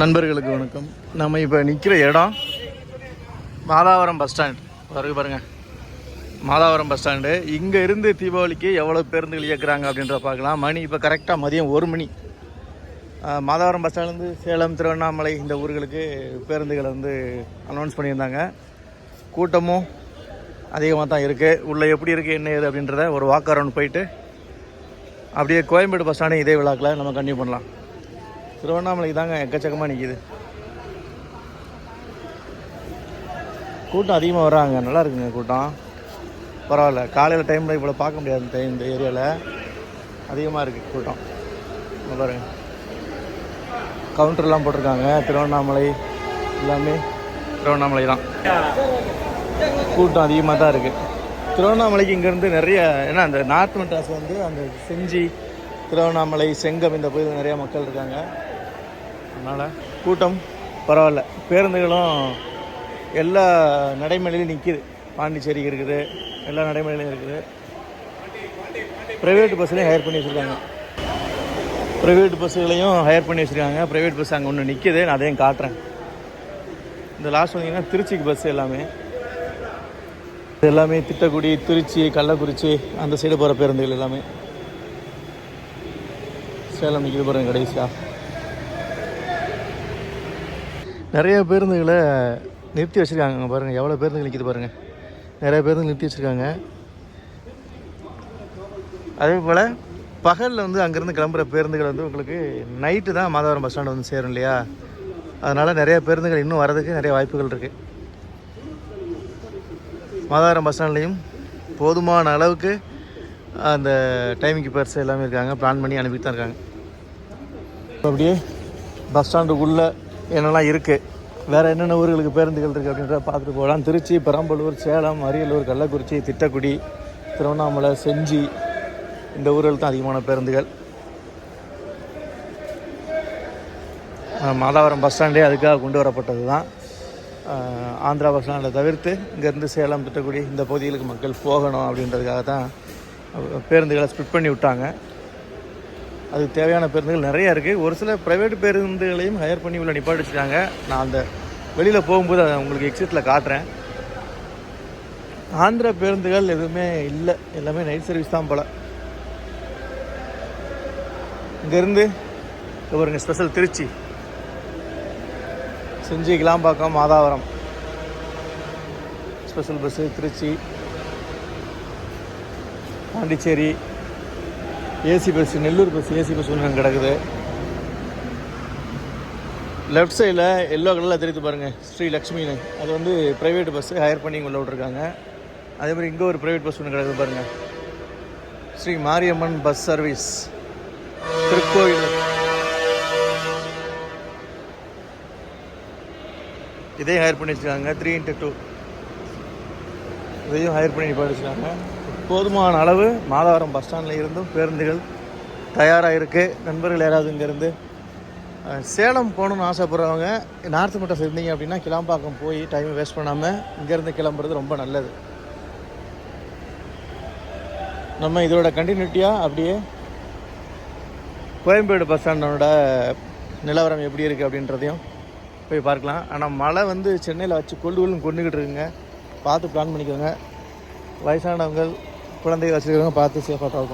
நண்பர்களுக்கு வணக்கம். நம்ம இப்போ நிற்கிற இடம் மாதாவரம் பஸ் ஸ்டாண்ட். பாருங்க பாருங்க. Madhavaram bus stand. இங்கே இருந்து தீபாவளிக்கு எவ்வளோ பேருந்துகள் இயக்குறாங்க அப்படின்ற பார்க்கலாம். மணி இப்போ கரெக்டாக மதியம் ஒரு மணி. மாதாவரம் பஸ் ஸ்டாண்ட்லேருந்து சேலம் திருவண்ணாமலை இந்த ஊர்களுக்கு பேருந்துகளை வந்து அனௌன்ஸ் பண்ணியிருந்தாங்க. கூட்டமும் அதிகமாக தான் இருக்குது உள்ளே எப்படி இருக்குது என்ன ஏது அப்படின்றத ஒரு வாக்கரவுண்ட் போயிட்டு அப்படியே கோயம்பேடு பஸ் ஸ்டாண்டு இதே விழாக்கில் நம்ம கண்டினியூ பண்ணலாம். திருவண்ணாமலைக்கு தாங்க எக்கச்சக்கமாக நிற்கிது கூட்டம் அதிகமாக வர்றாங்க. நல்லா இருக்குங்க கூட்டம். பரவாயில்ல. காலையில் டைமில் இவ்வளோ பார்க்க முடியாது இந்த இந்த ஏரியாவில் அதிகமாக இருக்குது கூட்டம். பாருங்க. கவுண்டர்லாம் போட்டிருக்காங்க. திருவண்ணாமலை எல்லாமே திருவண்ணாமலை தான். கூட்டம் அதிகமாக தான் இருக்குது திருவண்ணாமலைக்கு இங்கேருந்து நிறைய ஏன்னா அந்த நார்த் மெட்ராஸ் வந்து அந்த செஞ்சி திருவண்ணாமலை செங்கம் இந்த பகுதியில் நிறைய மக்கள் இருக்காங்க. அதனால் கூட்டம் பரவாயில்ல. பேருந்துகளும் எல்லா நடைமேலையிலும் நிற்கிது பாண்டிச்சேரிக்கு இருக்குது எல்லா நடைமுறையிலும் இருக்குது. ப்ரைவேட் பஸ்ஸுலையும் ஹையர் பண்ணி வச்சுருக்காங்க. ப்ரைவேட் பஸ்ஸுகளையும் ஹையர் பண்ணி வச்சுருக்காங்க. ப்ரைவேட் பஸ் அங்கே ஒன்று நிற்கிது நான் அதையும் காட்டுறேன். இந்த லாஸ்ட் வந்தீங்கன்னா திருச்சிக்கு பஸ் எல்லாமே. இது எல்லாமே திட்டக்குடி திருச்சி கள்ளக்குறிச்சி அந்த சைடு போகிற பேருந்துகள் எல்லாமே. சேலம் நிற்கிது பாருங்க கடைசியாக நிறைய பேருந்துகளை நிறுத்தி வச்சுருக்காங்க. பாருங்கள் எவ்வளோ பேருந்துகள் நிற்கிது பாருங்கள் நிறைய பேருந்து நிறுத்தி வச்சுருக்காங்க. அதே போல் பகலில் வந்து அங்கேருந்து கிளம்புற பேருந்துகள் வந்து உங்களுக்கு நைட்டு தான் மாதவரம் பஸ் ஸ்டாண்ட் வந்து சேரும் இல்லையா? அதனால் நிறைய பேருந்துகள் இன்னும் வரதுக்கு நிறைய வாய்ப்புகள் இருக்குது மாதவரம் பஸ் ஸ்டாண்ட்லேயும் போதுமான அளவுக்கு அந்த டைமிங் கீப்பர்ஸ் எல்லாமே இருக்காங்க. பிளான் பண்ணி அனுப்பிட்டு தான் இருக்காங்க. அப்படியே பஸ் ஸ்டாண்டுக்குள்ளே என்னெல்லாம் இருக்குது வேறு என்னென்ன ஊர்களுக்கு பேருந்துகள் இருக்குது அப்படின்றத பார்த்துட்டு போகலாம். திருச்சி பெரம்பலூர் சேலம் அரியலூர் கள்ளக்குறிச்சி திட்டக்குடி திருவண்ணாமலை செஞ்சி இந்த ஊர்கள் தான் அதிகமான பேருந்துகள். மாதாவரம் பஸ் ஸ்டாண்டே அதுக்காக கொண்டு வரப்பட்டது தான். ஆந்திரா பஸ் ஸ்டாண்டை தவிர்த்து இங்கேருந்து சேலம் திட்டக்குடி இந்த பகுதிகளுக்கு மக்கள் போகணும் அப்படின்றதுக்காக தான் பேருந்துகளை ஸ்பிட் பண்ணி விட்டாங்க. அதுக்கு தேவையான பேருந்துகள் நிறைய இருக்குது ஒரு சில ப்ரைவேட் பேருந்துகளையும் ஹையர் பண்ணி உள்ள நிப்பாட்டி வச்சுருக்காங்க நான் அந்த வெளியில் போகும்போது அதை உங்களுக்கு எக்ஸிட்டில் காட்டுறேன். ஆந்திர பேருந்துகள் எதுவுமே இல்லை. எல்லாமே நைட் சர்வீஸ் தான் போல். இங்கேருந்து பாருங்க special Trichy. Gingee Kilambakkam Madhavaram. Special bus Trichy. Pondicherry. AC bus Nellore bus AC bus ஒன்று கிடக்குது. லெஃப்ட் சைடில் எல்லோ கலரில் தெரியுது பாருங்கள் ஸ்ரீ லக்ஷ்மின்னு. அது வந்து ப்ரைவேட் பஸ்ஸு ஹையர் பண்ணி உள்ள விட்ருக்காங்க அதே மாதிரி இங்கே ஒரு ப்ரைவேட் பஸ் ஒன்று கிடக்குது பாருங்கள் ஸ்ரீ மாரியம்மன் பஸ் சர்வீஸ் திருக்கோயில். இதையும் ஹையர் பண்ணி வச்சுருக்காங்க த்ரீ இன்ட்டு டூ இதையும் ஹையர் பண்ணி நிப்பாட்டி வச்சுருக்காங்க போதுமான அளவு மாதவரம் பஸ் ஸ்டாண்டில் இருந்தும் பேருந்துகள் தயாராக இருக்குது நண்பர்கள் யாராவது இங்கேருந்து சேலம் போகணுன்னு ஆசைப்படுறவங்க நார்த்து மட்டம் இருந்தீங்க அப்படின்னா கிளாம்பாக்கம் போய் டைம் வேஸ்ட் பண்ணாமல் இங்கேருந்து கிளம்புறது ரொம்ப நல்லது. நம்ம இதோட கண்டினியூட்டியாக அப்படியே கோயம்பேடு பஸ் ஸ்டாண்டோட நிலவரம் எப்படி இருக்குது அப்படின்றதையும் போய் பார்க்கலாம். ஆனால் மழை வந்து சென்னையில் வச்சு கொள்ளுகளும் கொண்டுக்கிட்டு இருக்குங்க. பார்த்து பிளான் பண்ணிக்கோங்க. வயசானவங்க குழந்தைகள் வச்சுருக்கவங்க பார்த்து சேஃபாக பார்க்கணும்